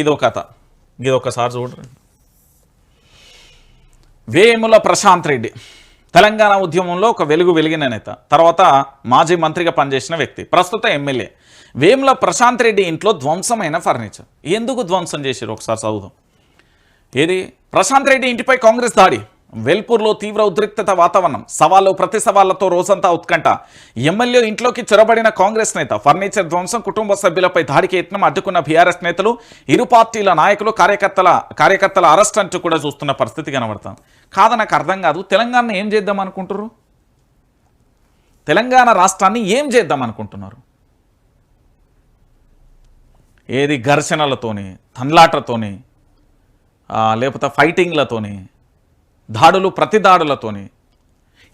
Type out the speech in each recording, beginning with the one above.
ఇదో కథ. ఇది ఒకసారి చూడండి వేముల ప్రశాంత్ రెడ్డి. తెలంగాణ ఉద్యమంలో ఒక వెలుగు వెలిగిన నేత. తర్వాత మాజీ మంత్రిగా పనిచేసిన వ్యక్తి. ప్రస్తుత ఎమ్మెల్యే. వేముల ప్రశాంత్ రెడ్డి ఇంట్లో ధ్వంసమైన ఫర్నిచర్. ఎందుకు ధ్వంసం చేశారు? ఒకసారి చదువుదాం. ఏది? ప్రశాంత్ రెడ్డి ఇంటిపై కాంగ్రెస్ దాడి. వెల్పూర్లో తీవ్ర ఉద్రిక్తత వాతావరణం. సవాళ్ళు ప్రతి సవాళ్ళతో రోజంతా ఉత్కంఠ. ఎమ్మెల్యే ఇంట్లోకి చొరబడిన కాంగ్రెస్ నేత ఫర్నిచర్ ధ్వంసం కుటుంబ సభ్యులపై దాడికి యత్నం అడ్డుకున్న బీఆర్ఎస్ నేతలు ఇరు పార్టీల నాయకులు కార్యకర్తల కార్యకర్తల అరెస్ట్ అంటూ కూడా చూస్తున్న పరిస్థితి కనబడుతుంది. కాదు నాకు అర్థం కాదు తెలంగాణ ఏం చేద్దాం అనుకుంటున్నారు తెలంగాణ రాష్ట్రాన్ని ఏం చేద్దాం అనుకుంటున్నారు? ఏది ఘర్షణలతోని తన్లాటతోని లేకపోతే ఫైటింగ్లతోని దాడులు ప్రతి దాడులతోని.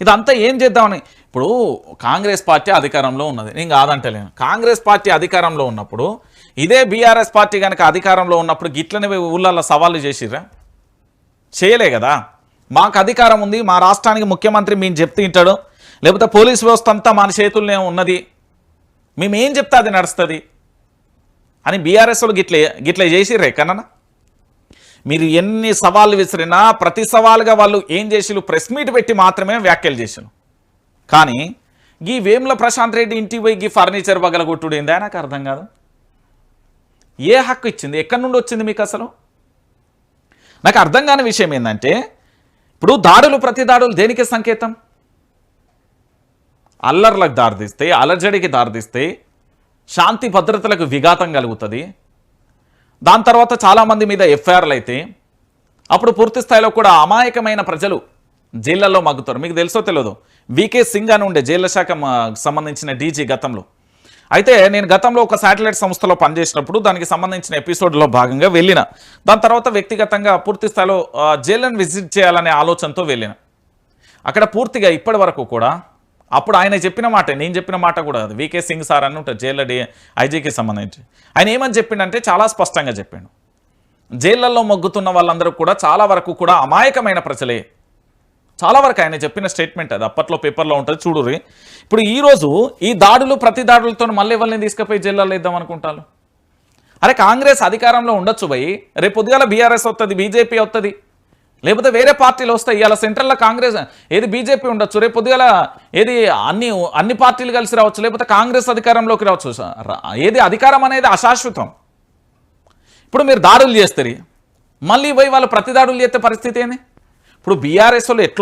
ఇదంతా ఏం చేద్దామని? ఇప్పుడు కాంగ్రెస్ పార్టీ అధికారంలో ఉన్నది. నేను కాదంటలేను. కాంగ్రెస్ పార్టీ అధికారంలో ఉన్నప్పుడు ఇదే బీఆర్ఎస్ పార్టీ కనుక అధికారంలో ఉన్నప్పుడు గిట్లనే ఊళ్ళల్లో సవాళ్ళు చేసిర్రా? చేయలే కదా. మాకు అధికారం ఉంది మా రాష్ట్రానికి ముఖ్యమంత్రి మేము చెప్తే వింటాడు. లేకపోతే పోలీస్ వ్యవస్థ అంతా మన చేతుల్లోనే ఉన్నది. మేమేం చెప్తే అది నడుస్తుంది? అని బీఆర్ఎస్ వాళ్ళు గిట్లే గిట్లే చేసిర్రే కన్నా? మీరు ఎన్ని సవాళ్ళు విసిరినా ప్రతి సవాలుగా వాళ్ళు ఏం చేసిరు ప్రెస్ మీట్ పెట్టి మాత్రమే వ్యాఖ్యలు చేసారు కానీ గీ వేముల ప్రశాంత్ రెడ్డి ఇంటికి పోయి గీ ఫర్నిచర్ బగలగొట్టుడు ఏందా? నాకు అర్థం కాదు. ఏ హక్కు ఇచ్చింది? ఎక్కడి నుండి వచ్చింది మీకు అసలు? నాకు అర్థం కాని విషయం ఏంటంటే ఇప్పుడు దాడులు ప్రతి దాడులు దేనికి సంకేతం? అల్లర్లకు దారితీస్తాయి అలజడికి దారితీస్తాయి శాంతి భద్రతలకు విఘాతం కలుగుతుంది. దాని తర్వాత చాలామంది మీద ఎఫ్ఐఆర్లు అయితే అప్పుడు పూర్తి స్థాయిలో కూడా అమాయకమైన ప్రజలు జైళ్ళలో మగ్గుతారు. మీకు తెలుసో తెలియదు? వికే సింగ్ అని ఉండే జైళ్ళ శాఖ సంబంధించిన డీజీ గతంలో. అయితే నేను గతంలో ఒక శాటిలైట్ సంస్థలో పనిచేసినప్పుడు దానికి సంబంధించిన ఎపిసోడ్లో భాగంగా వెళ్ళిన. దాని తర్వాత వ్యక్తిగతంగా పూర్తి స్థాయిలో జైళ్ళను విజిట్ చేయాలనే ఆలోచనతో వెళ్ళిన. అక్కడ పూర్తిగా ఇప్పటి వరకు కూడా అప్పుడు ఆయన చెప్పిన మాట నేను చెప్పిన మాట కూడా అది. వికే సింగ్ సార్ అని ఉంటారు జైల్లో డి ఐజీకి సంబంధించి. ఆయన ఏమని చెప్పిండంటే చాలా స్పష్టంగా చెప్పిండు. జైళ్ళల్లో మొగ్గుతున్న వాళ్ళందరూ కూడా చాలా వరకు కూడా అమాయకమైన ప్రజలే. చాలా వరకు ఆయన చెప్పిన స్టేట్మెంట్ అది. అప్పట్లో పేపర్లో ఉంటుంది చూడురి ఇప్పుడు ఈరోజు ఈ దాడులు ప్రతి దాడులతో మళ్ళీ ఎవరిని తీసుకుపోయి జైల్లో ఇద్దాం అనుకుంటారు? అరే కాంగ్రెస్ అధికారంలో ఉండొచ్చు భయ్ రేపు పొద్దుగాల బీఆర్ఎస్ వస్తుంది బీజేపీ వస్తుంది లేకపోతే వేరే పార్టీలు వస్తాయి. ఇవాళ సెంట్రల్లో కాంగ్రెస్ ఏది బీజేపీ ఉండొచ్చు? రేపు పొద్దుగాల ఏది అన్ని అన్ని పార్టీలు కలిసి రావచ్చు? లేకపోతే కాంగ్రెస్ అధికారంలోకి రావచ్చు? ఏది అధికారం అనేది అశాశ్వతం. ఇప్పుడు మీరు దాడులు చేస్తారు మళ్ళీ పోయి వాళ్ళు ప్రతి దాడులు చేస్తే పరిస్థితి ఏంది? ఇప్పుడు బీఆర్ఎస్ వాళ్ళు ఎట్లు